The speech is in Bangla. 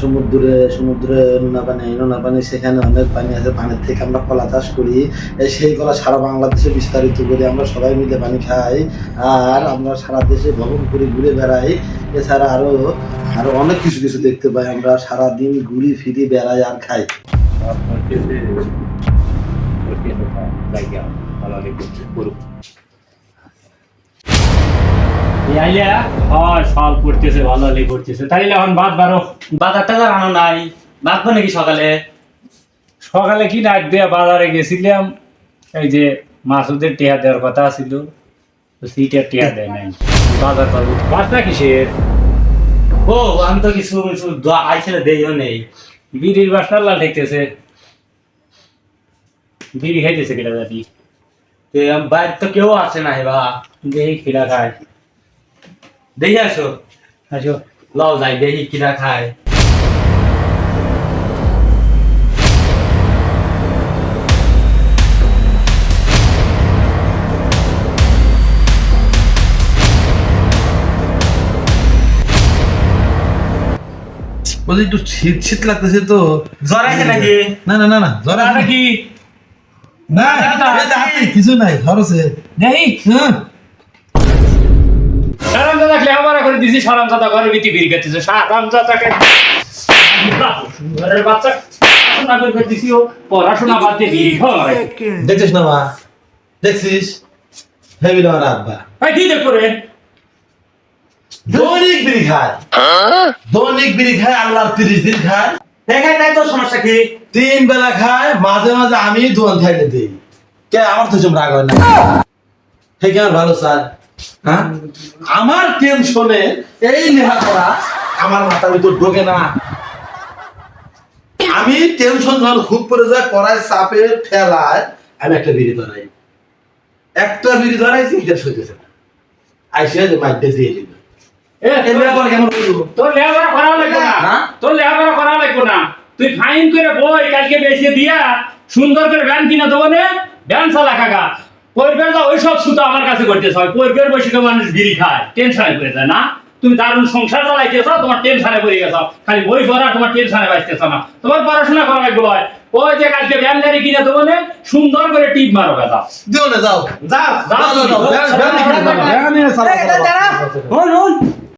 সমুদ্রে সমুদ্রে নোনা পানি নোনা পানি, সেখানে অনেক পানি আছে, পানির থেকে আমরা কলা চাষ করি। সেই কলা সারা বাংলাদেশে বিস্তারিত করি আমরা সবাই মিলে পানি খাই, আর আমরা সারা দেশে ভ্রমণ করি ঘুরে বেড়াই। এছাড়া আরও আরও অনেক কিছু কিছু দেখতে পাই আমরা সারা দিন ঘুরি ফিরি বেড়াই আর খাই। হয় সল পড়তেছে ভালো লেগে পড়তেছে। তাইলে এখন বাদ বারো। বাজার টাজার আনো নাই। বাঁধবো নাকি সকালে? সকালে কি দিয়ে বাজারে গেছিলাম এই যে মাসুদের টিয়া দেওয়ার কথা ছিল তো সিটের টিয়া দেয় নাই। বাজার করব। বাসটা কিসের ও আমি তো কিছু কিছু আইসলে দেইও নেই। বিড়ির বাসটা লাল ঠেকতেছে? বিড়ি খাইতেছে কেটা জাতি তো বাইরে তো কেউ আসে নাই বা। দেখি খিলা খায়। দেখে আসো। আসো। লও যাই দেখি কিনা খায়। বলছি একটু শীত শীত লাগতেছে তো। জ্বর আছে নাকি? না না না না জ্বর আর কি না কিছু নাই জ্বর আছে। দেখি। হ্যাঁ। করে দিছি সারাম দাদা ঘরে বিতি বিড়ি খাইতেছে সারাম দাদাকে ঘরের বাচ্চা পড়াশোনা করে করে দিছি ও পড়াশোনা বাদ দিয়ে বিড়ি খাওয়া দেখছিস না মা? দেখছিস? হেবি না আব্বা। ভাই কি দেখো রে দৈনিক বিড়ি খায়। দৈনিক বিড়ি খায় আল্লাহর তিরিশ দিন খায়। দেখাই নাই তো সমস্যা কি? তিন বেলা খায় মাঝে মাঝে আমি দোয়ান খাই না দিই। কে আমার তো রাগ হয় না। হে কেমন ভালো স্যার? হ্যাঁ? আমার টেনশনে এই লেখাপড়া আমার মাথার ভিতর ঢোকে না। আমি টেনশন যখন খুব পড়ে যায় পড়ায় চাপে ঠেলায় আমি একটা বিড়ি ধরাই। একটা বিড়ি ধরাই চিন্তা সইতেছে না। আইসে যে দিয়ে তোর লেখাপড়া করা লাগবে না? তোর লেখাপড়া করা লাগবে না। তুই ফাইন করে বই কালকে বেঁচে দিয়া সুন্দর করে ভ্যান কিনে দেবো নে। ভ্যান চালা কাকা। পরিবের যা ওই সুতো আমার কাছে করতে হয়। পরিবের বসে মানুষ বিড়ি খায় টেনশনে করে যায় না? তুমি দারুণ সংসার চালাইতেছ তোমার টেনশনে পড়ে গেছ। খালি বই পড়া তোমার টেনশনে বাঁচতেছ না। তোমার পড়াশোনা করা লাগবে হয়। ওই যে কালকে ভ্যান গাড়ি কিনে দেবো সুন্দর করে টিপ মারো কাকা দিও না যাও। যাও যাও